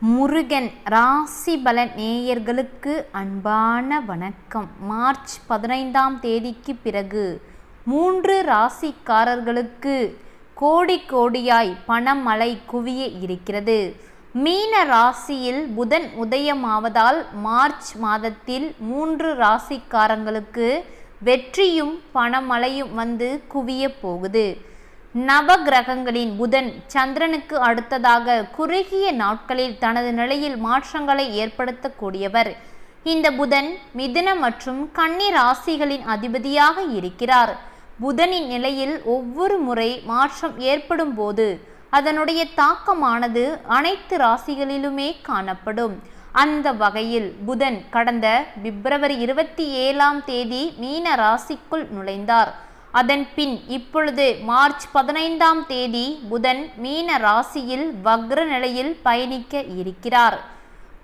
முருகன் ராசி நேயர்களுக்கு அன்பான வணக்கம். மார்ச் பதினைந்தாம் தேதிக்கு பிறகு மூன்று ராசிக்காரர்களுக்கு கோடி கோடியாய் பணமழை குவிய இருக்கிறது. மீன ராசியில் புதன் உதயமாவதால் மார்ச் மாதத்தில் மூன்று ராசிக்காரங்களுக்கு வெற்றியும் பணமழையும் வந்து குவிய போகுது. நவ கிரகங்களின் புதன் சந்திரனுக்கு அடுத்ததாக குறுகிய நாட்களில் தனது நிலையில் மாற்றங்களை ஏற்படுத்தக்கூடியவர். இந்த புதன் மிதுன மற்றும் கன்னி ராசிகளின் அதிபதியாக இருக்கிறார். புதனின் நிலையில் ஒவ்வொரு முறை மாற்றம் ஏற்படும் போது அதனுடைய தாக்கமானது அனைத்து ராசிகளிலுமே காணப்படும். அந்த வகையில் புதன் கடந்த பிப்ரவரி இருபத்தி ஏழாம் தேதி மீன ராசிக்குள் நுழைந்தார். அதன் பின் இப்பொழுது மார்ச் பதினைந்தாம் தேதி புதன் மீன ராசியில் வக்ர நிலையில் பயணிக்க இருக்கிறார்.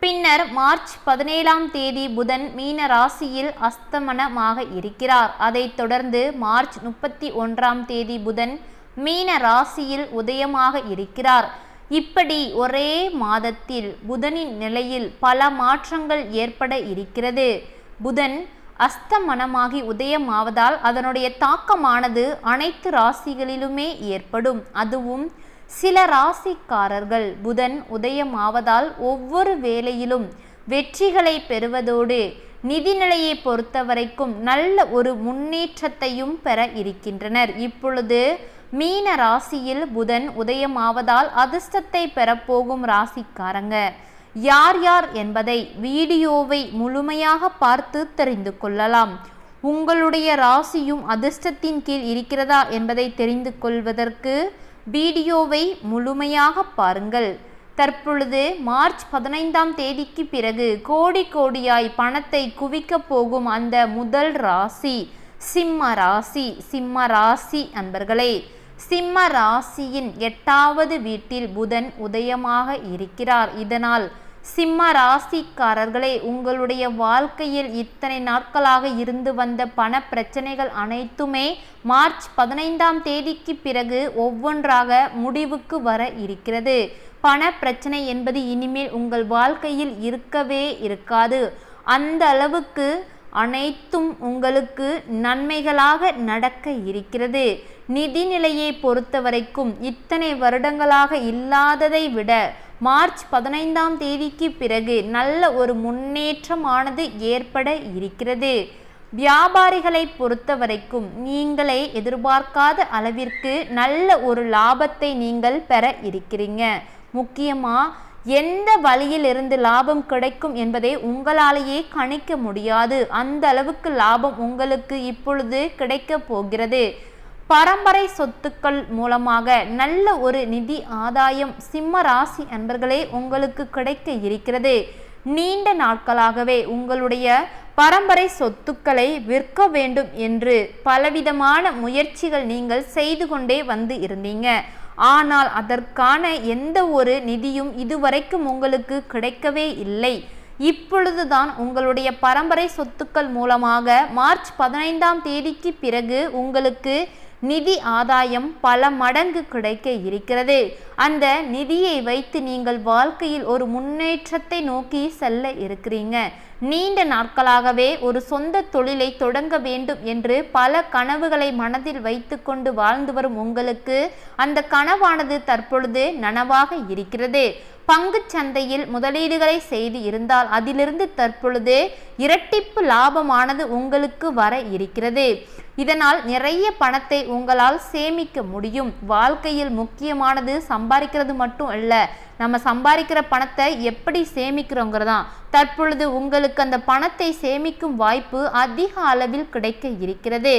பின்னர் மார்ச் பதினேழாம் தேதி புதன் மீன ராசியில் அஸ்தமனமாக இருக்கிறார். அதைத் தொடர்ந்து மார்ச் முப்பத்தி ஒன்றாம் தேதி புதன் மீன ராசியில் உதயமாக இருக்கிறார். இப்படி ஒரே மாதத்தில் புதனின் நிலையில் பல மாற்றங்கள் ஏற்பட இருக்கிறது. புதன் அஸ்தமனமாகி உதயமாவதால் அதனுடைய தாக்கமானது அனைத்து ராசிகளிலுமே ஏற்படும். அதுவும் சில ராசிக்காரர்கள் புதன் உதயமாவதால் ஒவ்வொரு வேலையிலும் வெற்றிகளை பெறுவதோடு நிதிநிலையை பொறுத்தவரைக்கும் நல்ல ஒரு முன்னேற்றத்தையும் பெற இருக்கின்றனர். இப்பொழுது மீன ராசியில் புதன் உதயமாவதால் அதிர்ஷ்டத்தை பெறப்போகும் ராசிக்காரங்க. யார் யார் என்பதை வீடியோவை முழுமையாக பார்த்து தெரிந்து கொள்ளலாம். உங்களுடைய ராசியும் அதிர்ஷ்டத்தின் கீழ் இருக்கிறதா என்பதை தெரிந்து கொள்வதற்கு வீடியோவை முழுமையாக பாருங்கள். தற்பொழுது மார்ச் பதினைந்தாம் தேதிக்கு பிறகு கோடி கோடியாய் பணத்தை குவிக்கப் போகும் அந்த முதல் ராசி சிம்ம ராசி சிம்ம ராசி அன்பர்களே சிம்ம ராசியின் எட்டாவது வீட்டில் புதன் உதயமாக இருக்கிறார். இதனால் சிம்ம ராசிக்காரர்களே உங்களுடைய வாழ்க்கையில் இத்தனை நாட்களாக இருந்து வந்த பண பிரச்சனைகள் அனைத்துமே மார்ச் பதினைந்தாம் தேதிக்கு பிறகு ஒவ்வொன்றாக முடிவுக்கு வர இருக்கிறது. பண பிரச்சனை என்பது இனிமேல் உங்கள் வாழ்க்கையில் இருக்கவே இருக்காது. அந்த அளவுக்கு அனைத்தும் உங்களுக்கு நன்மைகளாக நடக்க இருக்கிறது. நிதிநிலையை பொறுத்தவரைக்கும் இத்தனை வருடங்களாக இல்லாததை விட மார்ச் பதினைந்தாம் தேதிக்கு பிறகு நல்ல ஒரு முன்னேற்றமானது ஏற்பட இருக்கிறது. வியாபாரிகளை பொறுத்தவரைக்கும் நீங்களே எதிர்பார்க்காத அளவிற்கு நல்ல ஒரு லாபத்தை நீங்கள் பெற இருக்கிறீங்க. முக்கியமாக எந்த வழியிலிருந்து லாபம் கிடைக்கும் என்பதை உங்களாலேயே கணிக்க முடியாது. அந்த அளவுக்கு லாபம் உங்களுக்கு இப்பொழுது கிடைக்க போகிறது. பரம்பரை சொத்துக்கள் மூலமாக நல்ல ஒரு நிதி ஆதாயம் சிம்ம ராசி அன்பர்களே உங்களுக்கு கிடைக்க இருக்கிறது. நீண்ட நாட்களாகவே உங்களுடைய பரம்பரை சொத்துக்களை விற்க வேண்டும் என்று பலவிதமான முயற்சிகள் நீங்கள் செய்து கொண்டே வந்து இருந்தீங்க. ஆனால் அதற்கான எந்த ஒரு நிதியும் இதுவரைக்கும் உங்களுக்கு கிடைக்கவே இல்லை. இப்பொழுதுதான் உங்களுடைய பரம்பரை சொத்துக்கள் மூலமாக மார்ச் பதினைந்தாம் தேதிக்கு பிறகு உங்களுக்கு நிதி ஆதாயம் பல மடங்கு கிடைக்க இருக்கிறது. அந்த நிதியை வைத்து நீங்கள் வாழ்க்கையில் ஒரு முன்னேற்றத்தை நோக்கி செல்ல இருக்கிறீங்க. நீண்ட நாட்களாகவே ஒரு சொந்த தொழிலை தொடங்க வேண்டும் என்று பல கனவுகளை மனதில் வைத்துக்கொண்டு வாழ்ந்து வரும் உங்களுக்கு அந்த கனவானது தற்பொழுது நனவாக இருக்கிறது. சந்தையில் முதலீடுகளை செய்து இருந்தால் அதிலிருந்து தற்பொழுது இரட்டிப்பு லாபமானது உங்களுக்கு வர இருக்கிறது. இதனால் நிறைய பணத்தை உங்களால் சேமிக்க முடியும். வாழ்க்கையில் முக்கியமானது சம்பாதிக்கிறது மட்டும் இல்லை நம்ம சம்பாதிக்கிற பணத்தை எப்படி சேமிக்கிறோங்கிறதான். தற்பொழுது உங்களுக்கு அந்த பணத்தை சேமிக்கும் வாய்ப்பு அதிக அளவில் கிடைக்க இருக்கிறது.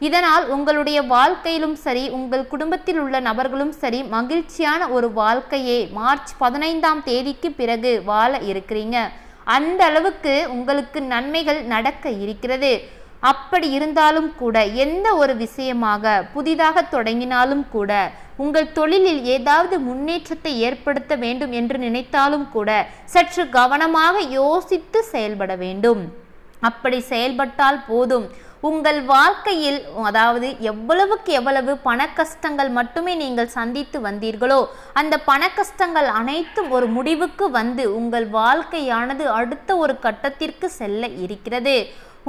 இதனால் உங்களுடைய வாழ்க்கையிலும் சரி உங்கள் குடும்பத்தில் உள்ள நபர்களும் சரி மகிழ்ச்சியான ஒரு வாழ்க்கையை மார்ச் பதினைந்தாம் தேதிக்கு பிறகு வாழ இருக்கிறீங்க. அந்த அளவுக்கு உங்களுக்கு நன்மைகள் நடக்க இருக்கிறது. அப்படி இருந்தாலும் கூட எந்த ஒரு விஷயமாக புதிதாக தொடங்கினாலும் கூட உங்கள் தொழிலில் ஏதாவது முன்னேற்றத்தை ஏற்படுத்த வேண்டும் என்று நினைத்தாலும் கூட சற்று கவனமாக யோசித்து செயல்பட வேண்டும். அப்படி செயல்பட்டால் போதும். உங்கள் வாழ்க்கையில் அதாவது எவ்வளவுக்கு எவ்வளவு பண கஷ்டங்கள் மட்டுமே நீங்கள் சந்தித்து வந்தீர்களோ அந்த பண கஷ்டங்கள் அனைத்தும் ஒரு முடிவுக்கு வந்து உங்கள் வாழ்க்கையானது அடுத்த ஒரு கட்டத்திற்கு செல்ல இருக்கிறது.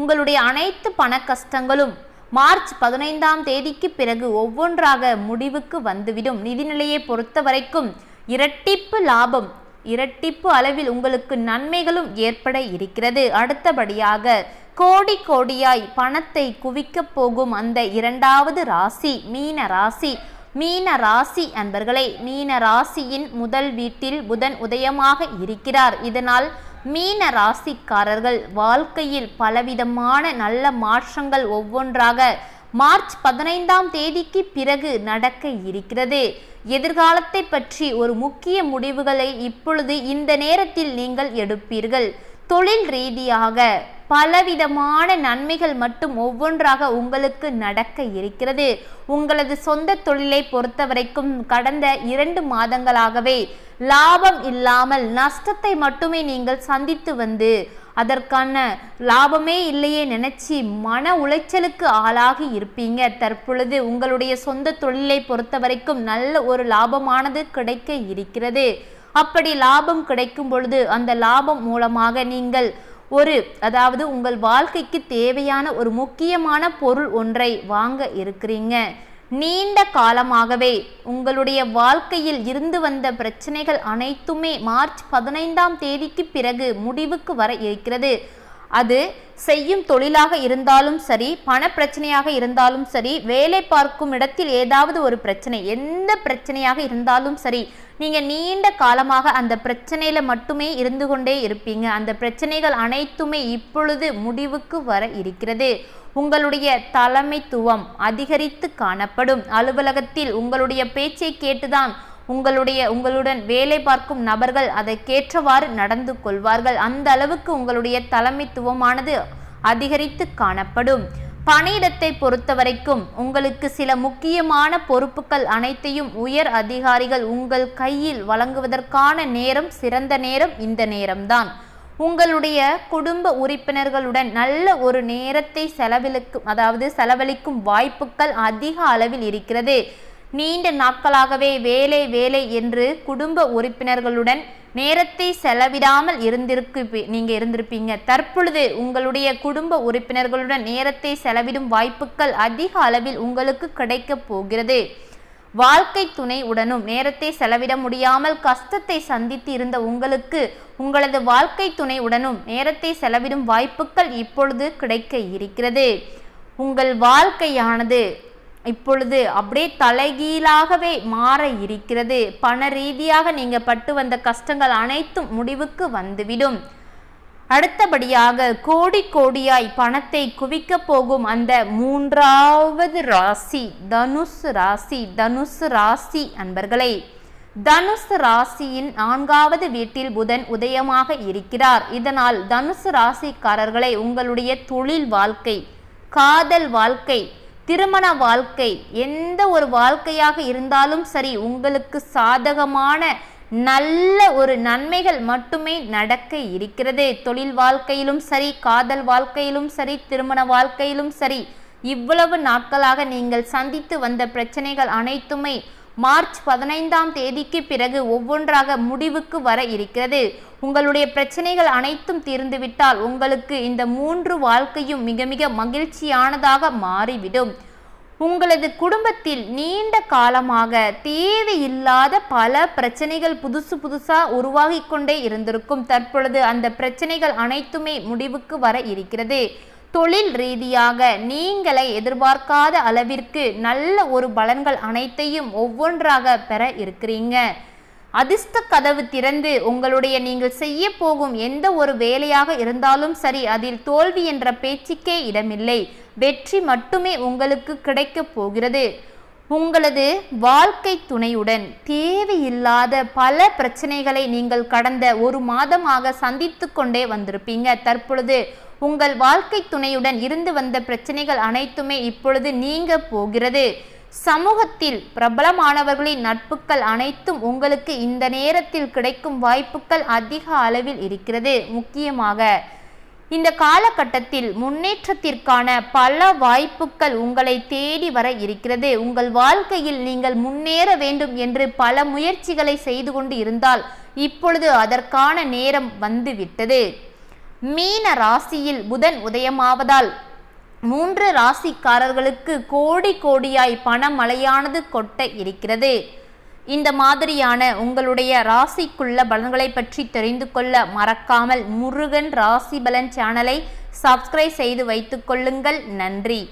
உங்களுடைய அனைத்து பண கஷ்டங்களும் மார்ச் பதினைந்தாம் தேதிக்கு பிறகு ஒவ்வொன்றாக முடிவுக்கு வந்துவிடும். நிதிநிலையை பொறுத்த வரைக்கும் இரட்டிப்பு லாபம் இரட்டிப்பு அளவில் உங்களுக்கு நன்மைகளும் ஏற்பட இருக்கிறது. அடுத்தபடியாக கோடி கோடியாய் பணத்தை குவிக்கப் போகும் அந்த இரண்டாவது ராசி மீன ராசி. மீன ராசி அன்பர்களே மீன ராசியின் முதல் வீட்டில் புதன் உதயமாக இருக்கிறார். இதனால் மீன ராசிக்காரர்கள் வாழ்க்கையில் பலவிதமான நல்ல மாற்றங்கள் ஒவ்வொன்றாக மார்ச் பதினைந்தாம் தேதிக்கு பிறகு நடக்க இருக்கிறது. எதிர்காலத்தை பற்றி ஒரு முக்கிய முடிவுகளை இப்பொழுது இந்த நேரத்தில் நீங்கள் எடுப்பீர்கள். தொழில் ரீதியாக பலவிதமான நன்மைகள் மட்டும் ஒவ்வொன்றாக உங்களுக்கு நடக்க இருக்கிறது. உங்களது சொந்த தொழிலை பொறுத்த வரைக்கும் கடந்த இரண்டு மாதங்களாகவே லாபம் இல்லாமல் நஷ்டத்தை மட்டுமே நீங்கள் சந்தித்து வந்து அதற்கான லாபமே இல்லையே நினைச்சி மன உளைச்சலுக்கு ஆளாகி இருப்பீங்க. தற்பொழுது உங்களுடைய சொந்த தொழிலை பொறுத்த வரைக்கும் நல்ல ஒரு லாபமானது கிடைக்க இருக்கிறது. அப்படி லாபம் கிடைக்கும் பொழுது அந்த லாபம் மூலமாக நீங்கள் ஒரு அதாவது உங்கள் வாழ்க்கைக்கு தேவையான ஒரு முக்கியமான பொருள் ஒன்றை வாங்க இருக்கிறீங்க. நீண்ட காலமாகவே உங்களுடைய வாழ்க்கையில் இருந்து வந்த பிரச்சனைகள் அனைத்துமே மார்ச் பதினைந்தாம் தேதிக்கு பிறகு முடிவுக்கு வர இருக்கிறது. அது செய்யும் தொழிலாக இருந்தாலும் சரி பண பிரச்சனையாக இருந்தாலும் சரி வேலை பார்க்கும் இடத்தில் ஏதாவது ஒரு பிரச்சனை எந்த பிரச்சனையாக இருந்தாலும் சரி நீங்க நீண்ட காலமாக அந்த பிரச்சனையில மட்டுமே இருந்து கொண்டே இருப்பீங்க. அந்த பிரச்சனைகள் அனைத்துமே இப்பொழுது முடிவுக்கு வர இருக்கிறது. உங்களுடைய தலைமைத்துவம் அதிகரித்து காணப்படும். அலுவலகத்தில் உங்களுடைய பேச்சை கேட்டுதான் உங்களுடைய உங்களுடன் வேலை பார்க்கும் நபர்கள் அதற்கேற்றவாறு நடந்து கொள்வார்கள். அந்த அளவுக்கு உங்களுடைய தலைமைத்துவமானது அதிகரித்து காணப்படும். பணியிடத்தை பொறுத்தவரைக்கும் உங்களுக்கு சில முக்கியமான பொறுப்புகள் அனைத்தையும் உயர் அதிகாரிகள் உங்கள் கையில் வழங்குவதற்கான நேரம் சிறந்த நேரம் இந்த நேரம்தான். உங்களுடைய குடும்ப உறுப்பினர்களுடன் நல்ல ஒரு நேரத்தை செலவழிக்கும் அதாவது செலவழிக்கும் வாய்ப்புகள் அதிக அளவில் இருக்கிறது. நீண்ட நாட்களாகவே வேலை வேலை என்று குடும்ப உறுப்பினர்களுடன் நேரத்தை செலவிடாமல் இருந்திருக்கு நீங்கள் இருந்திருப்பீங்க. தற்பொழுது உங்களுடைய குடும்ப உறுப்பினர்களுடன் நேரத்தை செலவிடும் வாய்ப்புகள் அதிக அளவில் உங்களுக்கு கிடைக்கப் போகிறது. வாழ்க்கை துணை உடனும் நேரத்தை செலவிட முடியாமல் கஷ்டத்தை சந்தித்து இருந்த உங்களுக்கு உங்களது வாழ்க்கை துணை உடனும் நேரத்தை செலவிடும் வாய்ப்புகள் இப்பொழுது கிடைக்க இருக்கிறது. உங்கள் வாழ்க்கையானது இப்பொழுது அப்படியே தலைகீழாகவே மாற இருக்கிறது. பண ரீதியாக நீங்கள் பட்டு வந்த கஷ்டங்கள் அனைத்தும் முடிவுக்கு வந்துவிடும். அடுத்தபடியாக கோடி கோடியாய் பணத்தை குவிக்க போகும் அந்த மூன்றாவது ராசி தனுசு ராசி தனுசு ராசி அன்பர்களே. தனுசு ராசியின் நான்காவது வீட்டில் புதன் உதயமாக இருக்கிறார். இதனால் தனுசு ராசிக்காரர்களை உங்களுடைய தொழில் வாழ்க்கை காதல் வாழ்க்கை திருமண வாழ்க்கை எந்த ஒரு வாழ்க்கையாக இருந்தாலும் சரி உங்களுக்கு சாதகமான நல்ல ஒரு நன்மைகள் மட்டுமே நடக்க இருக்கிறது. தொழில் வாழ்க்கையிலும் சரி காதல் வாழ்க்கையிலும் சரி திருமண வாழ்க்கையிலும் சரி இவ்வளவு நாட்களாக நீங்கள் சந்தித்து வந்த பிரச்சனைகள் அனைத்துமே மார்ச் பதினைந்தாம் தேதிக்கு பிறகு ஒவ்வொன்றாக முடிவுக்கு வர இருக்கிறது. உங்களுடைய பிரச்சனைகள் அனைத்தும் தீர்ந்துவிட்டால் உங்களுக்கு இந்த மூன்று வாழ்க்கையும் மிக மிக மகிழ்ச்சியானதாக மாறிவிடும். உங்களது குடும்பத்தில் நீண்ட காலமாக தேவையில்லாத பல பிரச்சனைகள் புதுசு புதுசாக உருவாகி கொண்டே இருந்திருக்கும். தற்பொழுது அந்த பிரச்சனைகள் அனைத்துமே முடிவுக்கு வர இருக்கிறது. தொழில் ரீதியாக நீங்களை எதிர்பார்க்காத அளவிற்கு நல்ல ஒரு பலன்கள் அனைத்தையும் ஒவ்வொன்றாக பெற இருக்கிறீங்க. அதிர்ஷ்ட கதவு திறந்து உங்களுடைய நீங்கள் செய்ய போகும் எந்த ஒரு வேலையாக இருந்தாலும் சரி அதில் தோல்வி என்ற பேச்சுக்கே இடமில்லை. வெற்றி மட்டுமே உங்களுக்கு கிடைக்கப் போகிறது. உங்களது வாழ்க்கை துணையுடன் தேவையில்லாத பல பிரச்சனைகளை நீங்கள் கடந்த ஒரு மாதமாக சந்தித்து கொண்டே வந்திருப்பீங்க. தற்பொழுது உங்கள் வாழ்க்கை துணையுடன் இருந்து வந்த பிரச்சனைகள் அனைத்துமே இப்பொழுது நீங்க போகிறது. சமூகத்தில் பிரபலமானவர்களின் நட்புகள் அனைத்தும் உங்களுக்கு இந்த நேரத்தில் கிடைக்கும் வாய்ப்புகள் அதிக அளவில் இருக்கிறது முக்கியமாக. இந்த காலகட்டத்தில் முன்னேற்றத்திற்கான பல வாய்ப்புகள் உங்களை தேடி வர இருக்கிறது. உங்கள் வாழ்க்கையில் நீங்கள் முன்னேற வேண்டும் என்று பல முயற்சிகளை செய்து கொண்டு இருந்தால் இப்பொழுது அதற்கான நேரம் வந்துவிட்டது மீன ராசியில் புதன் உதயமாவதால் மூன்று ராசிக்காரர்களுக்கு கோடி கோடியாய் பணமழையானது கொட்ட இருக்கிறது. இந்த மாதிரியான உங்களுடைய ராசிக்குள்ள பலன்களை பற்றி தெரிந்து கொள்ள மறக்காமல் முருகன் ராசி பலன் சேனலை சப்ஸ்கிரைப் செய்து வைத்துக் கொள்ளுங்கள். நன்றி.